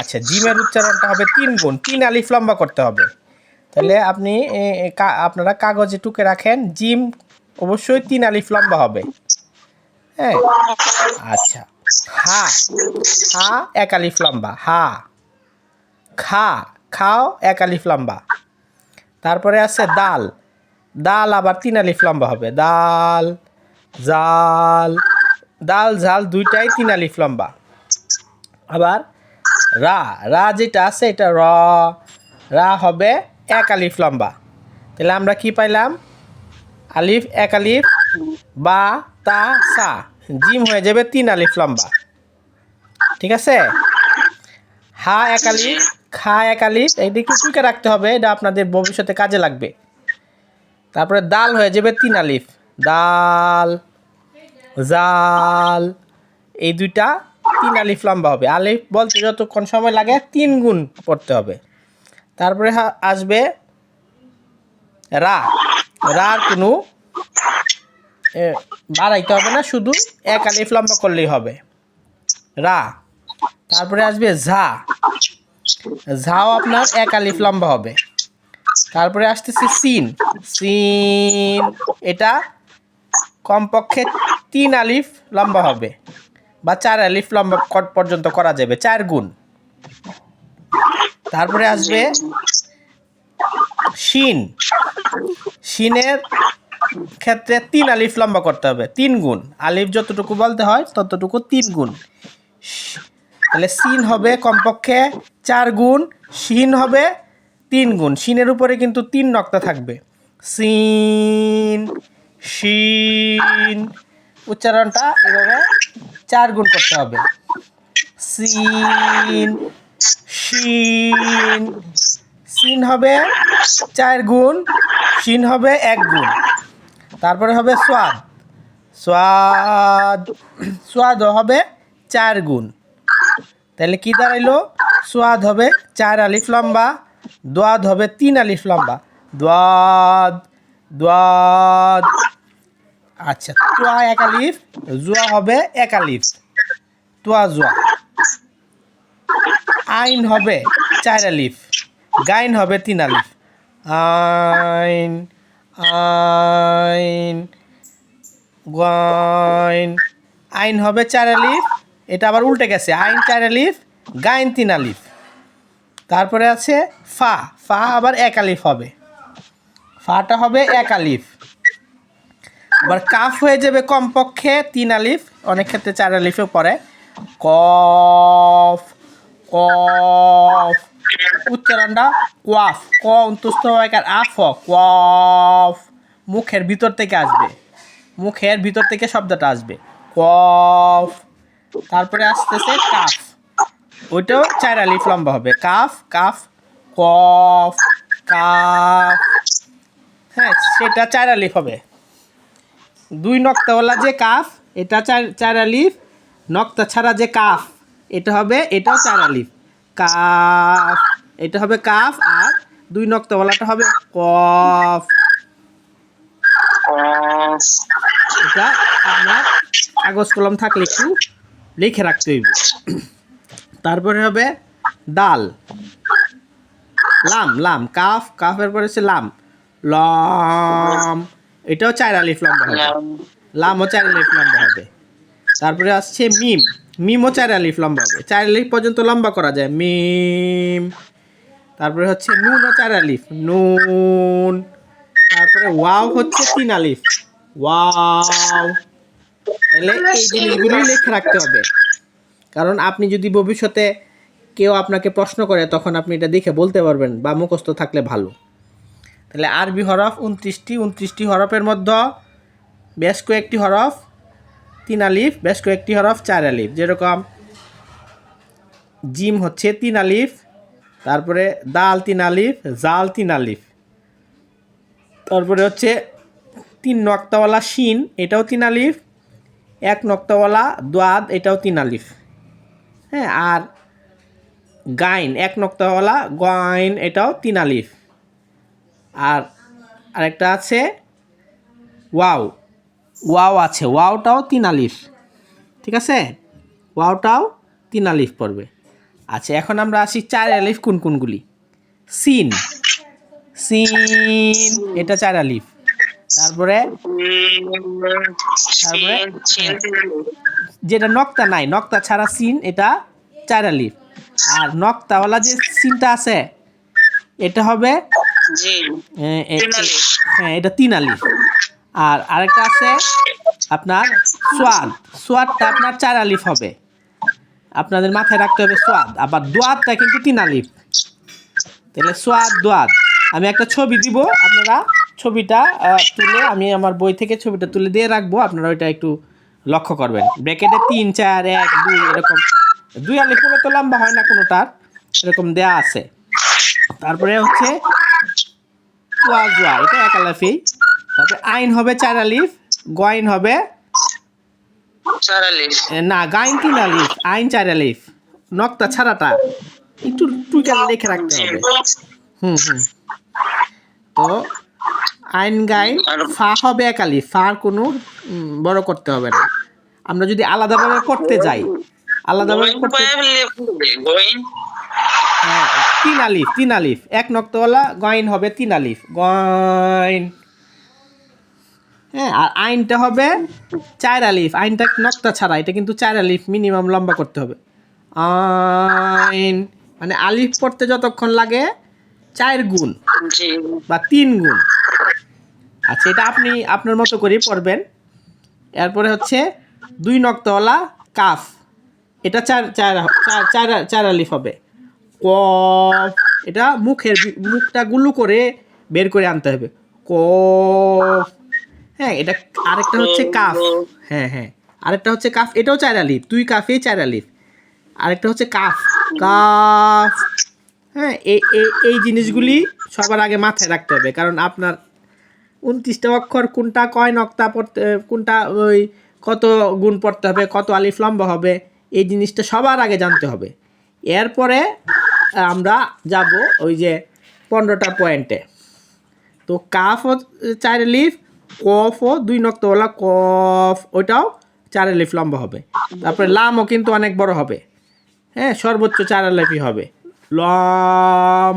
আচ্ছা জিমের উচ্চারণটা হবে তিন গুণ, তিন আলিফ লম্বা করতে হবে। তাহলে আপনি আপনারা কাগজে টুকে রাখেন, জিম অবশ্যই তিন আলিফ লম্বা হবে। হ্যাঁ? আচ্ছা হা হা, এক আলিফ লম্বা, হা, খা, খাও, এক আলিফ লম্বা। তারপরে আছে দাল দাল আবার তিন আলিফ লম্বা হবে। দাল, জাল, দাল, ঝাল দুইটাই তিন আলিফ লম্বা। আবার রা রা যেটা আছে এটা র। রা হবে এক আলিফ লম্বা। তাহলে আমরা কি পাইলাম? আলিফ, এক আলিফ, বা, তা, সা। জিম হয়ে যাবে তিন আলিফ লম্বা। ঠিক আছে? হা, এক আলিফ, খা, এক আলিফ। এইদিকে টুকে রাখতে হবে, এটা আপনাদের ভবিষ্যতে কাজে লাগবে। তারপরে দাল হয়ে যাবে তিন আলিফ। দাল, জাল, এই দুইটা তিন আলিফ লম্বা হবে। আলিফ বলতে যতক্ষণ সময় লাগে তিন গুণ পড়তে হবে। তারপরে আসবে রা। রার কোনো বাড়াইতে হবে না, শুধু এক আলিফ লম্বা করলেই হবে। রা। তারপরে আসবে ঝা। ঝাও আপনার এক আলিফ লম্বা হবে। তারপরে আসতেছে সিন। সিন, এটা কমপক্ষে তিন আলিফ লম্বা হবে। বা চার আলিফ লম্বা ক- পর্যন্ত করা যাবে, চার গুণ। তারপরে আসবে শিন। শিনের ক্ষেত্রে তিন আলিফ লম্বা করতে হবে, তিন গুণ। আলিফ যতটুকু বলতে হয়, ততটুকু তিন গুণ। তাহলে সিন হবে কমপক্ষে চার গুণ, শিন হবে তিন গুণ। শিনের উপরে কিন্তু তিন নক্তা থাকবে। সিন শিন। উচ্চারণটা এভাবে চার গুণ করতে হবে। সিন, শিন, সিন হবে চার গুণ, শিন হবে এক গুণ। তারপরে হবে সোয়াদ সোয়াদ সোয়াদ হবে চার গুণ। তাহলে কি দাঁড়াইলো? সোয়াদ হবে চার আলিফ লম্বা, দোয়াদ হবে তিন আলিফ লম্বা। দোয়াদ দোয়াদ আচ্ছা তোয়া এক আলিফ, জুয়া হবে এক আলিফ। তোয়া, জুয়া। আইন হবে চার আলিফ, গাইন হবে তিন আলিফ। আইন আইন, গাইন। আইন হবে চার আলিফ, এটা আবার উল্টে গেছে। আইন চার আলিফ, গাইন তিন আলিফ। তারপরে আছে ফা ফা আবার এক আলিফ হবে। ফাটা হবে এক আলিফ। আবার কাফ হয়ে যাবে কমপক্ষে তিন আলিফ, অনেক ক্ষেত্রে চার আলিফে পড়ে। কফ কফ। উচ্চারণটা কোয়াফ, ক অন্তুস্থ আর আফ, কোয়াফ। মুখের ভিতর থেকে আসবে। মুখের ভিতর থেকে শব্দটা আসবে। কফ। তারপরে আসতেছে কাফ। ওইটাও চার আলিফ লম্বা হবে। কাফ কাফ, কফ, কাফ। হ্যাঁ সেটা চার আলিফ হবে। দুই নক্তাওয়ালা যে কাফ এটা চার চার আলিফ নক্তা ছাড়া যে কাফ এটা হবে এটাও চার আলিফ। কাফ এটা হবে কাফ আর দুই নক্তাওয়ালাটা হবে কফ। এটা আপনার কাগজ কলম থাকলে একটু লিখে রাখতে হইব। তারপরে হবে ডাল লাম লাম কাফ কাফের পরে হচ্ছে লাম। লম। এটাও চার আলিফ লম্বা হবে। লামও চার আলিফ লম্বা হবে। তারপরে আসছে মিম। মিমও চার আলিফ লম্বা হবে। চার আলিফ পর্যন্ত লম্বা করা যায়। মিম। তারপরে হচ্ছে নুনও চার আলিফ নুন। তারপরে ওয়াও হচ্ছে তিন আলিফ ওয়াও। তাহলে এই জিনিসগুলি লিখে রাখতে হবে। কারণ আপনি যদি ভবিষ্যতে কেউ আপনাকে প্রশ্ন করে তখন আপনি এটা দেখে বলতে পারবেন বা মুখস্থ থাকলে ভালো। তাহলে আরবি হরফ উনত্রিশটি উনত্রিশটি হরফের মধ্যে বেশ কয়েকটি হরফ, তিন আলিফ, বেশ কয়েকটি হরফ, চার আলিফ। যেরকম জিম হচ্ছে তিন আলিফ, তারপরে দাল তিন আলিফ, জাল তিন আলিফ। তারপরে হচ্ছে তিন নক্তাওয়ালা শিন, এটাও তিন আলিফ, এক নক্তাওয়ালা দোয়াদ, এটাও তিন আলিফ। হ্যাঁ আর গাইন, এক নক্তাওয়ালা গাইন এটাও তিন আলিফ। আর আরেকটা আছে ওয়াও। ওয়াও আছে। ওয়াওটাও তিন আলিফ। ঠিক আছে? ওয়াওটাও তিন আলিফ পড়বে। আচ্ছা এখন আমরা আসি চার আলিফ কোন কোনগুলি? সিন। সিন, এটা চার আলিফ। তারপরে? তারপরে? যেটা নক্তা নাই, নক্তা ছাড়া সিন, এটা চার আলিফ। আর নক্তাওয়ালা যে সিনটা আছে, এটা হবে। হ্যাঁ এটা তিন আলিফ আর আরেকটা আছে আপনার সোয়াদ। সোয়াদটা আপনার চার আলিফ হবে। আপনাদের মাথায় রাখতে হবে সোয়াদ। আবার দোয়াদটা কিন্তু তিন আলিফ। তাহলে সোয়াদ দোয়াদ। আমি একটা ছবি দিব। আপনারা ছবিটা তুলে আমি আমার বই থেকে ছবিটা তুলে দিয়ে রাখব। আপনারা ওইটা একটু লক্ষ্য করবেন। ব্র্যাকেটে তিন চার এক দুই এরকম। দুই আলিফ কোনো তো লম্বা হয় না কোনোটার। এরকম দেয়া আছে। তারপরে হচ্ছে এটা এক আলিফই তারপরে আইন হবে চার আলিফ গয়ন হবে চার আলিফ। না গাইন তিন আলিফ আইন চার আলিফ। নক্তা ছাড়াটা একটু টুইকার লিখে রাখতে হবে। হুম হুম। তো আইন গাইন ফা হবে এক আলিফ ফার কোনো বড় করতে হবে না। আমরা যদি আলাদাভাবে করতে যাই আলাদাভাবে গোয়িং তিন আলিফ তিন আলিফ। এক নক্তওয়ালা গয়ন হবে তিন আলিফ। গয়ন। হ্যাঁ আর আইনটা হবে চার আলিফ। আইনটা নক্তা ছাড়া এটা কিন্তু চার আলিফ মিনিমাম লম্বা করতে হবে। আইন। মানে আলিফ পড়তে যতক্ষণ লাগে চার গুণ বা তিন গুণ। আচ্ছা এটা আপনি আপনার মতো করেই পড়বেন। এরপরে হচ্ছে দুই নক্তওয়ালা কাফ। এটা চার চার চার চার চার আলিফ হবে। কফ। এটা মুখের মুখটা গুলু করে বের করে আনতে হবে। কফ। হ্যাঁ এটা আরেকটা হচ্ছে কাফ। হ্যাঁ হ্যাঁ। আরেকটা হচ্ছে কাফ, এটাও চার আলিফ দুই কাফে চার আলিফ আরেকটা হচ্ছে কাফ। কাফ। হ্যাঁ এই এই জিনিসগুলি সবার আগে মাথায় রাখতে হবে। কারণ আপনার উনত্রিশটা অক্ষর, কোনটা কয় নক্তা পড়তে, কোনটা ওই কত গুণ পড়তে হবে, কত আলিফ লম্বা হবে, এই জিনিসটা সবার আগে জানতে হবে। এরপরে আমরা যাব ওই যে পনেরোটা পয়েন্টে। তো কাফ ও চার লিফ, কফ ও দুই নক্তওয়ালা, কফ ওইটাও চার লিফ লম্বা হবে। তারপরে লামও কিন্তু অনেক বড় হবে। হ্যাঁ সর্বোচ্চ চার আলিফই হবে। লম,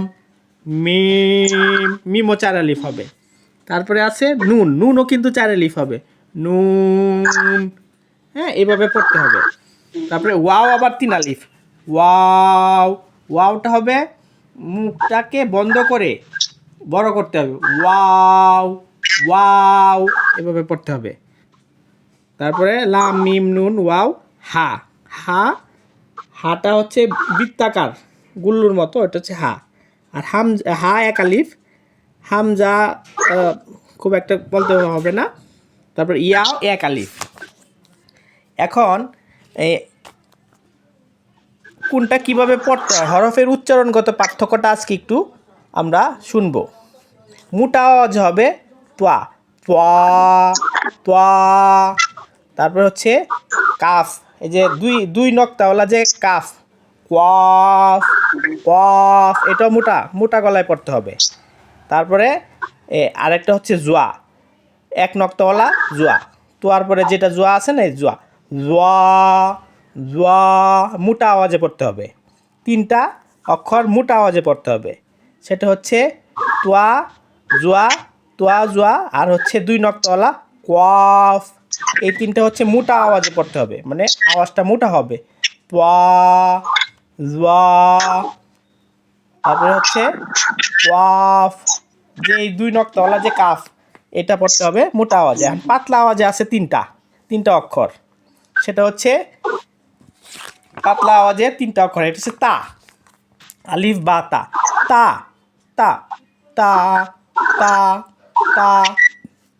মিম, মিমও চার লিফ হবে। তারপরে আছে নুন, নুনও কিন্তু চার লিফ হবে। নুন হ্যাঁ এভাবে পড়তে হবে। তারপরে ওয়াও আবার তিন আলিফ ওয়াও, ওয়াওটা হবে মুখটাকে বন্ধ করে বড় করতে হবে। ওয়াও ওয়াও, এভাবে পড়তে হবে। তারপরে লাম, মিম, নুন, ওয়াও, হা। হা, হাটা হচ্ছে বৃত্তাকার, গুল্লুর মতো, এটা হচ্ছে হা। আর হাম হা এক আলিফ, হামজা খুব একটা বলতে হবে না। তারপর ইয়াও এক আলিফ। এখন কোনটা কীভাবে পড়তে হয়? হরফের উচ্চারণগত পার্থক্যটা আজকে একটু আমরা শুনব। মোটা আওয়াজ হবে তোয়া তোয়া তারপর হচ্ছে কাফ এই যে দুই দুই নক্তাওয়ালা যে কাফ কোয়াফ কফ এটাও মোটা মোটা গলায় পড়তে হবে। তারপরে এ, আরেকটা হচ্ছে জোয়া এক নক্তওয়ালা জোয়া। তোয়ার পরে যেটা জোয়া আছে না জোয়া জোয়া। জোয়া মোটা আওয়াজে পড়তে হবে। তিনটা অক্ষর মোটা আওয়াজে পড়তে হবে। সেটা হচ্ছে তোয়া, জোয়া তোয়া, জোয়া আর হচ্ছে দুই নক্তওয়ালা কোয়াফ এই তিনটা হচ্ছে মোটা আওয়াজে পড়তে হবে। মানে আওয়াজটা মোটা হবে। তোয়া, জোয়া। তারপরে হচ্ছে ওয়াফ যে এই দুই নক্তওয়ালা যে কাফ, এটা পড়তে হবে মোটা আওয়াজে। পাতলা আওয়াজে আছে তিনটা তিনটা অক্ষর। সেটা হচ্ছে পাতলা আওয়াজে তিনটা অক্ষর এটা হচ্ছে তা। আলিফ, বা, তা। তা তা তা তা তা।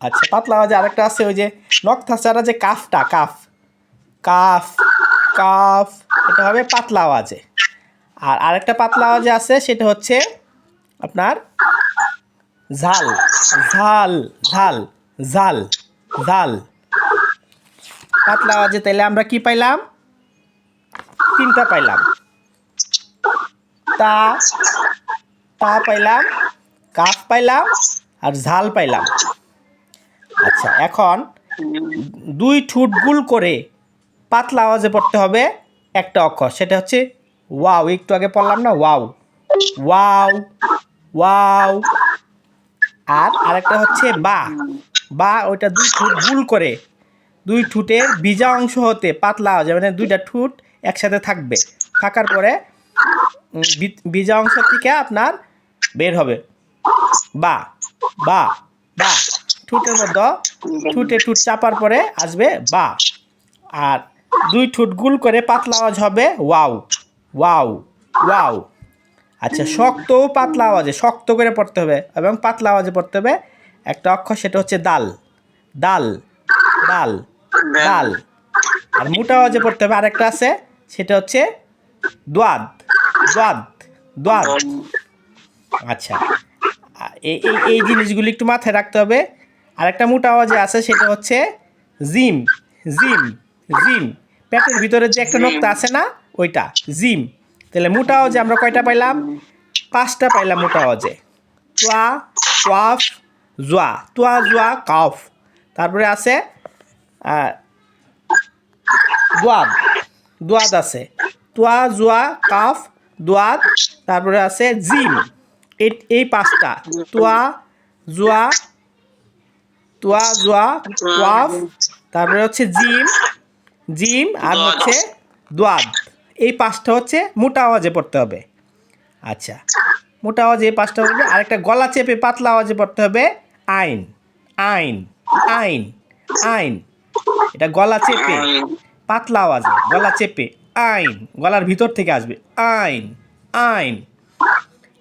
আচ্ছা পাতলা আওয়াজে আরেকটা আছে, ওই যে নক্তা ছাড়া যে কাফটা, কাফ। কাফ কাফ, এটা হবে পাতলা আওয়াজে। আর আরেকটা পাতলা আওয়াজে আছে, সেটা হচ্ছে আপনার ঝাল ঝাল ঝাল ঝাল ঝাল। পাতলা আওয়াজে তাইলে আমরা কি পাইলাম? তিনটা পাইলাম। তা তা পাইলাম কাপ পাইলাম আর ঝাল পাইলাম। আচ্ছা এখন দুই ঠুট গুল করে পাতলা আওয়াজে পড়তে হবে একটা অক্ষর, সেটা হচ্ছে ওয়াও। একটু আগে পড়লাম না? ওয়াও। Wow wow. আর আরেকটা হচ্ছে বা। বা ওইটা দুই ঠুট গুল করে, দুই ঠুটের ভিজা অংশ হতে পাতলা আওয়াজ মানে দুইটা ঠুট একসাথে থাকবে। থাকার পরে উম, বি- ভিজা অংশ থেকে আপনার বের হবে। বা বা বা ঠুটের মধ্যে ঠুটে ঠুট চাপার পরে আসবে বা। আর দুই ঠুট গুল করে পাতলা আওয়াজ হবে ওয়াও ওয়াও ওয়াও। আচ্ছা শক্ত ও পাতলা আওয়াজে শক্ত করে পড়তে হবে এবং পাতলা আওয়াজে পড়তে হবে। একটা অক্ষর সেটা হচ্ছে দাল ডাল ডাল ডাল আর মোটা আওয়াজে পড়তে হবে আরেকটা আছে সেটা হচ্ছে দোয়াদ দোয়াদ দোয়াদ আচ্ছা। এই এই জিনিসগুলি একটু মাথায় রাখতে হবে। আর একটা মোটা আওয়াজে আছে সেটা হচ্ছে জিম জিম জিম। পেটের ভিতরে যে একটা নোক্তা আছে না ওইটা জিম। তাহলে মোটা আওয়াজে আমরা কয়টা পাইলাম? পাঁচটা পাইলাম মোটা আওয়াজে। তোয়া তোয়াফ জোয়া তোয়া জোয়া কাফ তারপরে আছে আহ, দোয়াদ আছে। তোয়া জোয়া কাফ দোয়াদ তারপরে আছে জিম। এই এই পাঁচটা। তোয়া জোয়া তোয়া জোয়া ওয়াফ তারপরে হচ্ছে জিম জিম আর হচ্ছে দোয়াদ। এই পাঁচটা হচ্ছে মোটা আওয়াজে পড়তে হবে। আচ্ছা। মোটা আওয়াজে এই পাঁচটা হবে আরেকটা গলা চেপে পাতলা আওয়াজে পড়তে হবে। আইন। আইন। আইন। আইন। এটা গলা চেপে। পাতলা আওয়াজে গলা চেপে আইন গলার ভিতর থেকে আসবে আইন আইন।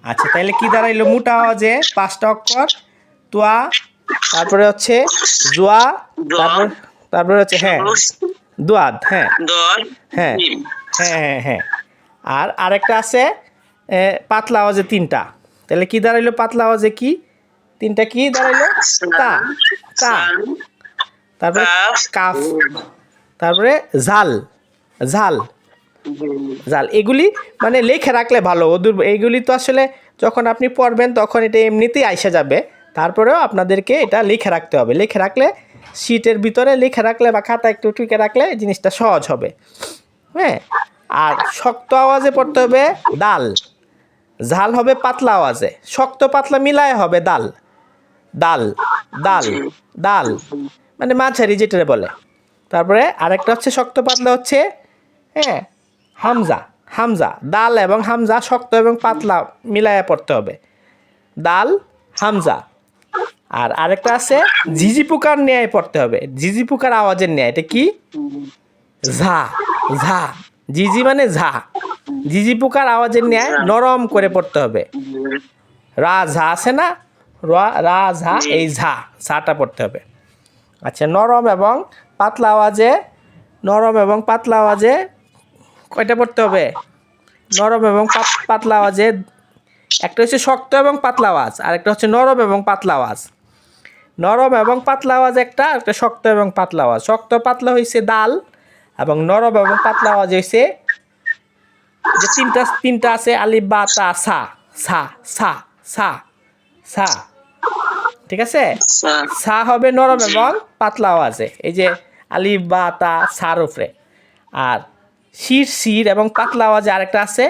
আচ্ছা তাহলে কি দাঁড়াইলো মোটা আওয়াজে? পাঁচটা অক্ষর তোয়া তারপরে হচ্ছে জোয়া তারপর তারপরে হচ্ছে হ্যাঁ দোয়াদ হ্যাঁ। হ্যাঁ হ্যাঁ হ্যাঁ হ্যাঁ। আর আরেকটা আছে পাতলা আওয়াজে তিনটা। তাহলে কি দাঁড়াইলো পাতলা আওয়াজে কি? তিনটা কি দাঁড়াইলো? তা তা। তারপরে কাফ। তারপরে ঝাল ঝাল জাল এগুলি মানে লেখে রাখলে ভালো। ওদূর এইগুলি তো আসলে যখন আপনি পড়বেন তখন এটা এমনিতেই আইসে যাবে। তারপরেও আপনাদেরকে এটা লিখে রাখতে হবে। লিখে রাখলে শীটের ভিতরে লিখে রাখলে বা খাতা একটু টুকে রাখলে জিনিসটা সহজ হবে। হ্যাঁ? আর শক্ত আওয়াজে পড়তে হবে ডাল ঝাল হবে পাতলা আওয়াজে। শক্ত পাতলা মিলায় হবে ডাল ডাল ডাল ডাল মানে মাঝারি যেটা বলে। তারপরে আরেকটা হচ্ছে শক্ত পাতলা হচ্ছে হ্যাঁ হামজা হামজা ডাল এবং হামজা শক্ত এবং পাতলা মিলায়া পড়তে হবে। ডাল হামজা। আর আরেকটা আছে, ঝিঝি পোকার ন্যায় পড়তে হবে। ঝিঝি পোকার আওয়াজের ন্যায়, এটা কি? ঝা ঝা। ঝিঝি মানে ঝা। ঝিঝি পোকার আওয়াজের ন্যায় নরম করে পড়তে হবে। রা, ঝা আছে না? রা, ঝা, এই ঝা, ঝাটা পড়তে হবে। আচ্ছা নরম এবং পাতলা আওয়াজে নরম এবং পাতলা আওয়াজে কয়টা পড়তে হবে? নরম এবং পাত- পাতলা আওয়াজে একটা হচ্ছে শক্ত এবং পাতলা আওয়াজ আর একটা হচ্ছে নরম এবং পাতলা আওয়াজ। নরম এবং পাতলা আওয়াজ একটা একটা শক্ত এবং পাতলা আওয়াজ। শক্ত পাতলা হয়েছে ডাল এবং নরম এবং পাতলা আওয়াজ হয়েছে যে তিনটা তিনটা আছে আলিফ বা তা সা সা সা সা সা। ঠিক আছে? সা। হবে নরম এবং পাতলা আওয়াজে। এই যে আলিফ বা তা সার উপরে। আর শির শির এবং পাতলা আওয়াজে আরেকটা আছে।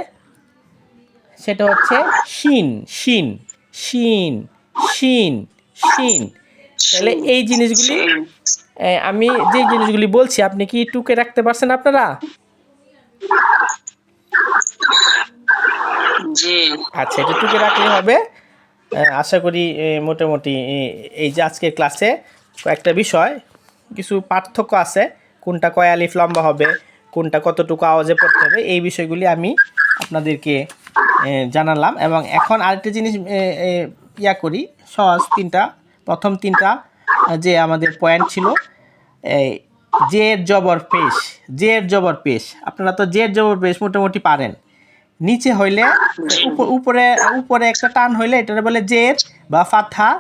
সেটা হচ্ছে শিন শিন শিন শিন শিন। তাহলে এই জিনিসগুলি আমি যে জিনিসগুলি বলছি আপনি কি টুকে রাখতে পারছেন আপনারা? আচ্ছা এটা টুকে রাখলে হবে। আশা করি মোটামুটি এই যে আজকের ক্লাসে কয়েকটা বিষয় কিছু পার্থক্য আছে, কোনটা কয় আলিফ লম্বা হবে, কোনটা কতটুকু আওয়াজে পড়তে হবে, এই বিষয়গুলি আমি আপনাদেরকে জানালাম। এবং এখন আরেকটা জিনিস ইয়া করি, সহজ তিনটা, প্রথম তিনটা, যে আমাদের পয়েন্ট ছিল জের জবর পেশ, জের জবর পেশ। আপনারা তো জের জবর পেশ মোটামুটি পারেন। নিচে হইলে, উপ- উপরে উপরে একটা টান হইলে এটা বলে জের বা ফাথা।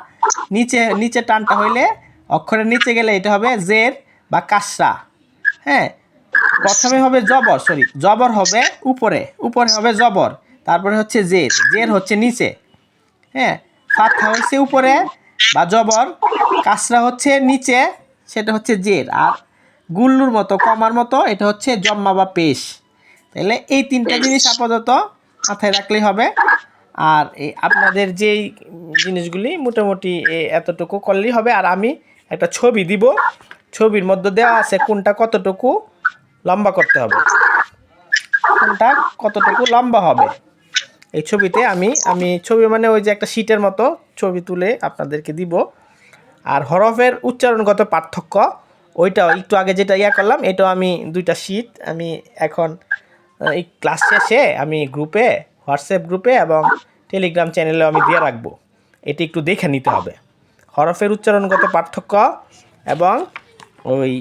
নিচে নিচে টানটা হইলে অক্ষরের নিচে গেলে এটা হবে জের বা কাসরা। হ্যাঁ? প্রথমে হবে জবর সরি জবর হবে উপরে উপরে হবে জবর, তারপরে হচ্ছে জের জের হচ্ছে নিচে। হ্যাঁ? ফাথা হচ্ছে উপরে বা জবর, কাসরা হচ্ছে নিচে, সেটা হচ্ছে জের, আর গুল্লুর মতো, কমার মতো, এটা হচ্ছে জম্মা বা পেশ। তাহলে এই তিনটা জিনিস আপাতত মাথায় রাখলেই হবে। আর আপনাদের যেই জিনিসগুলি মোটামুটি এতটুকু করলেই হবে, আর আমি একটা ছবি দিব। ছবির মধ্যে দেওয়া আছে কোনটা কতটুকু লম্বা করতে হবে। কোনটা কতটুকু লম্বা হবে। এই ছবিতে আমি আমি ছবি মানে ওই যে একটা শীটের মতো ছবি তুলে আপনাদেরকে দিব। আর হরফের উচ্চারণগত পার্থক্য, ওইটাও একটু আগে যেটা ইয়া করলাম, এটাও আমি দুইটা শীট, আমি এখন এই ক্লাস শেষে আমি গ্রুপে, হোয়াটসঅ্যাপ গ্রুপে এবং টেলিগ্রাম চ্যানেলেও আমি দিয়ে রাখব। এটি একটু দেখে নিতে হবে। হরফের উচ্চারণগত পার্থক্য এবং ওই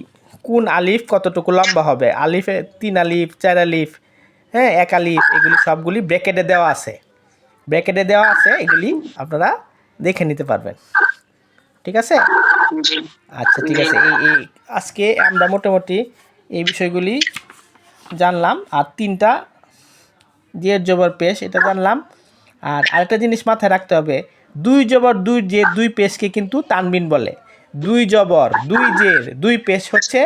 কোন আলিফ কতটুকু লম্বা হবে? আলিফে তিন আলিফ চার আলিফ হ্যাঁ এক আলিফ এগুলি সবগুলি ব্র্যাকেটে দেওয়া আছে। ব্র্যাকেটে দেওয়া আছে এগুলি আপনারা দেখে নিতে পারবেন। ঠিক আছে? আচ্ছা ঠিক আছে। এই এই আজকে আমরা মোটামুটি এই বিষয়গুলি জানলাম। আর তিনটা জের জবর পেশ এটা জানলাম। আর আরেকটা জিনিস মাথায় রাখতে হবে দুই জবর দুই যে দুই পেশকে কিন্তু তানবিন বলে। দুই জবর দুই জের দুই পেশ হচ্ছে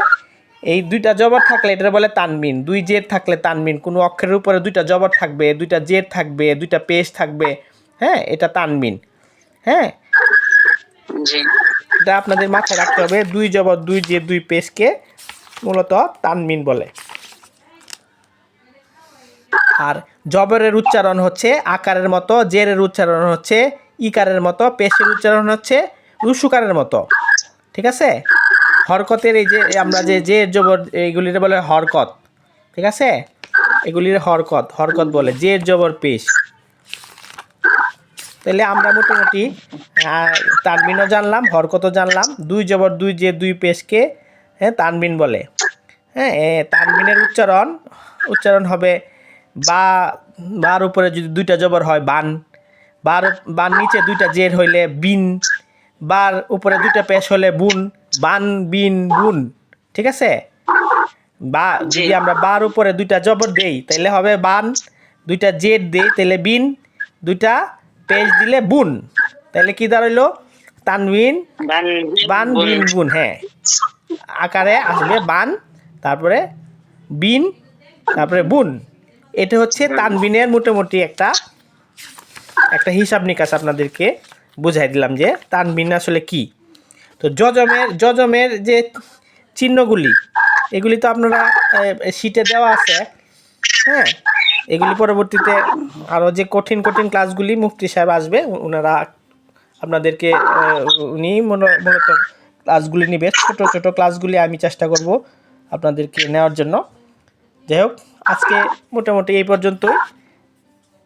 এই দুইটা জবর থাকলে এটা বলে তানবিন। দুই জের থাকলে তানবিন। কোনো অক্ষরের উপরে দুইটা জবর থাকবে দুইটা জের থাকবে দুইটা পেশ থাকবে। হ্যাঁ এটা তানবিন। হ্যাঁ? এটা আপনাদের মাথায় রাখতে হবে দুই জবর দুই যে দুই পেশকে মূলত তানমিন বলে। আর জবরের উচ্চারণ হচ্ছে আকারের মতো জেরের উচ্চারণ হচ্ছে ইকারের মতো, পেশের উচ্চারণ হচ্ছে রুসুকারের মতো। ঠিক আছে? হরকতের এই যে, আমরা যে যে জবর এইগুলির বলে হরকত। ঠিক আছে? এগুলির হরকত হরকত বলে জের জবর পেশ। তাহলে আমরা মোটামুটি তানবিনও জানলাম, হরকতও জানলাম। দুই জবর দুই যে, দুই পেশকে হ্যাঁ তানবিন বলে। হ্যাঁ তানবিনের উচ্চারণ উচ্চারণ হবে বা, বার উপরে যদি দুইটা জবর হয়, বান। বার বান নিচে দুইটা জের হইলে বিন বার উপরে দুইটা পেশ হলে বুন বান বিন বুন ঠিক আছে? বা যদি আমরা বার উপরে দুইটা জবর দেই তাহলে হবে বান দুইটা জেড দেই তাহলে বিন দুইটা পেজ দিলে বুন। তাহলে কি দাঁড়াইলো? তানবিন বান বান বিন বুন। হ্যাঁ। আকারে আসবে বান তারপরে বিন তারপরে বুন। এটা হচ্ছে তানবিনের মোটামুটি একটা একটা হিসাব নিকাশ আপনাদেরকে বুঝাই দিলাম যে তানবিন আসলে কি। তো যজমের যজমের যে চিহ্নগুলি, এগুলি তো আপনারা শীটে দেওয়া আছে। হ্যাঁ এগুলি পরবর্তীতে আরও যে কঠিন কঠিন ক্লাসগুলি মুফতি সাহেব আসবে ওনারা আপনাদেরকে উনি মূল- মূলত ক্লাসগুলি নেবে। ছোট ছোট ক্লাসগুলি আমি চেষ্টা করব আপনাদেরকে নেওয়ার জন্য। যাই হোক, আজকে মোটামুটি এই পর্যন্তই।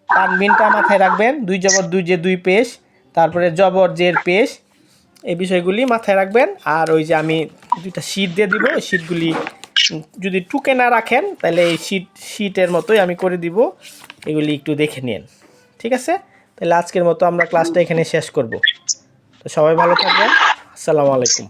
তানবিনটা মাথায় রাখবেন, দুই জবর, দুই যে দুই পেশ, তারপরে জবর জের পেশ, এই বিষয়গুলি মাথায় রাখবেন। আর ওই যে আমি দুইটা শীট দিয়ে দিব, ওই শীটগুলি যদি টুকে না রাখেন, তাহলে এই শীট, শীটের মতোই আমি করে দিব। এগুলি একটু দেখে নিন, ঠিক আছে? তাহলে আজকের মতো আমরা ক্লাসটা এখানে শেষ করব। তো সবাই ভালো থাকবেন। আসসালামু আলাইকুম।